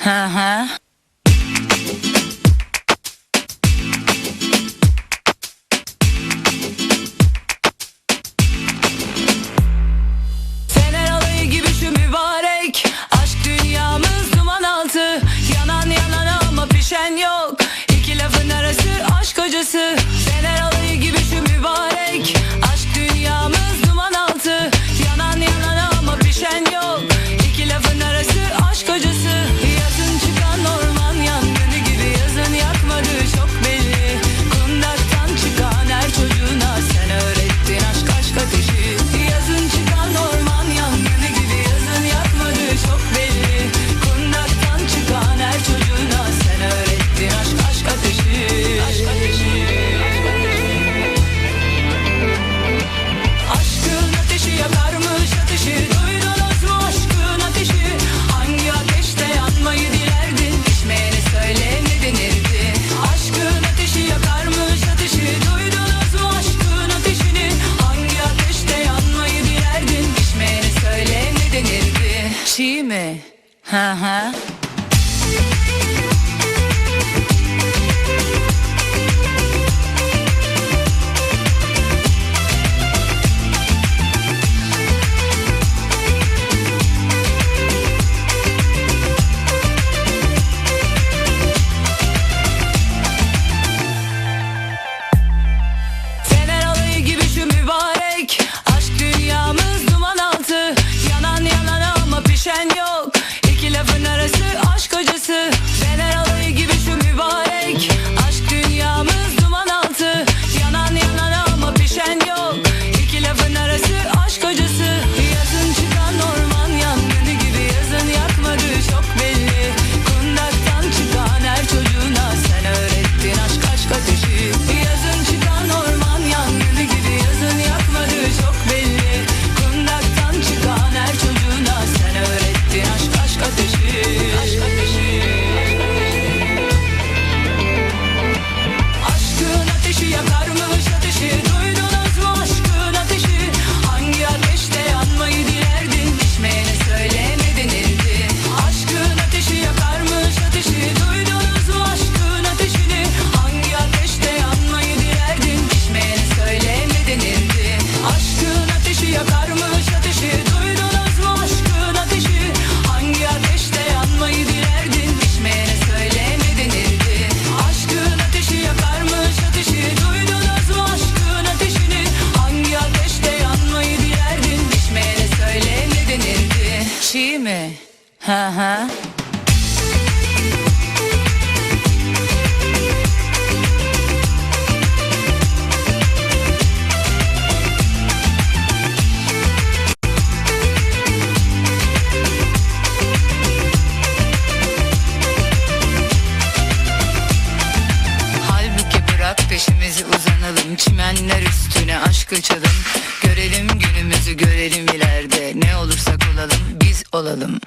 Hı hı. Alayı gibi şu mübarek. Aşk dünyamız duman altı. Yanan yanan ama pişen yok. İki lafın arası aşk hocası Fener alayı gibi şu mübarek. Uh huh. mi? Hı hı. Halbuki bırak peşimizi yanalım Çimenler üstüne aşk açalım Görelim günümüzü görelim ileride. Ne olursak olalım biz olalım.